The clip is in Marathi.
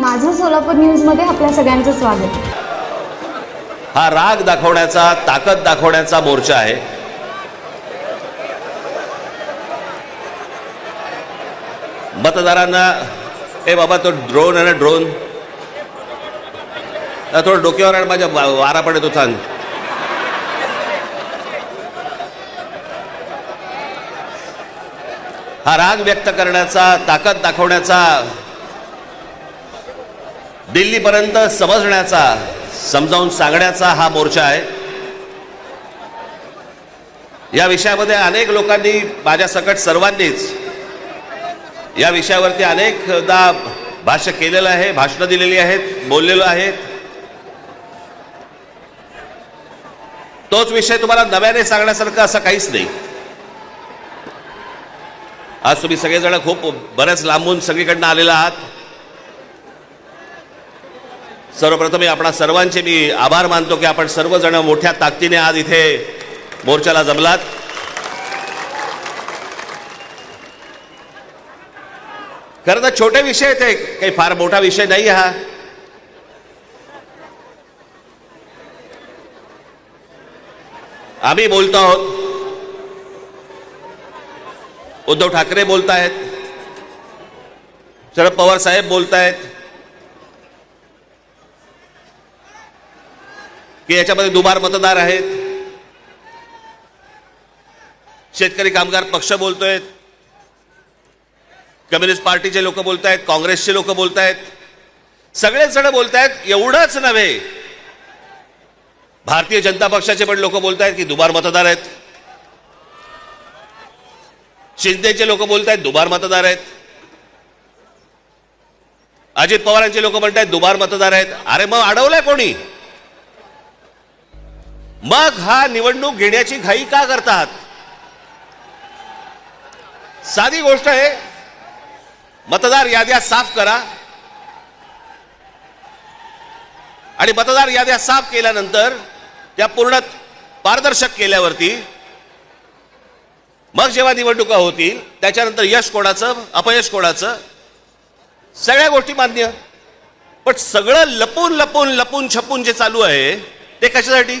माझं सोलापूर न्यूजमध्ये आपल्या सगळ्यांचं स्वागत. हा राग दाखवण्याचा ताकद दाखवण्याचा मोर्चा आहे. मतदारांना ए बाबा तो ड्रोन आहे ना ड्रोन थोडं डोक्यावर आण माझ्या वारा पडतो सांग. हा राग व्यक्त करण्याचा ताकद दाखवण्याचा दिल्लीपर्यंत समजण्याचा समजावून सांगण्याचा हा मोर्चा आहे. या विषयामध्ये अनेक लोकांनी माझ्या सकट सर्वांनीच या विषयावरती अनेकदा भाष्य केलेलं आहे भाषणं दिलेली आहेत बोललेलो आहेत. तोच विषय तुम्हाला नव्याने सांगण्यासारखं असं काहीच नाही. आज तुम्ही सगळेजण खूप बऱ्याच लांबून सगळीकडनं आलेला आहात. सर्वप्रथम आपणा सर्वांचे मी आभार मानतो की आपण सर्वजण मोठ्या ताकदीने आज इथे मोर्चाला जमलात. खरं तर छोटे विषय आहेत काही फार मोठा विषय नाही हा. आम्ही बोलतो आहोत. उद्धव ठाकरे बोलतायत. शरद पवार साहेब बोलतायत. की याच्यामध्ये दुबार मतदार आहेत. शेतकरी कामगार पक्ष बोलतोय कम्युनिस्ट पार्टीचे लोक बोलतायत काँग्रेसचे लोक बोलतायत. सगळेच जण बोलतायत एवढंच नव्हे. भारतीय जनता पक्षाचे पण लोक बोलतायत की दुबार मतदार आहेत. शिंदेचे लोक बोलतायत दुबार मतदार आहेत. अजित पवारांचे लोक म्हणतायत दुबार मतदार आहेत. अरे मग अडवलंय कोणी? मग हा निवडणूक घेण्याची घाई का करतात? साधी गोष्ट आहे मतदार याद्या साफ करा. आणि मतदार याद्या साफ केल्यानंतर त्या पूर्ण पारदर्शक केल्यावरती मग जेव्हा निवडणुका होतील त्याच्यानंतर यश कोणाचं अपयश कोणाचं सगळ्या गोष्टी मान्य. पण सगळं लपून लपून लपून छपून जे चालू आहे ते कशासाठी?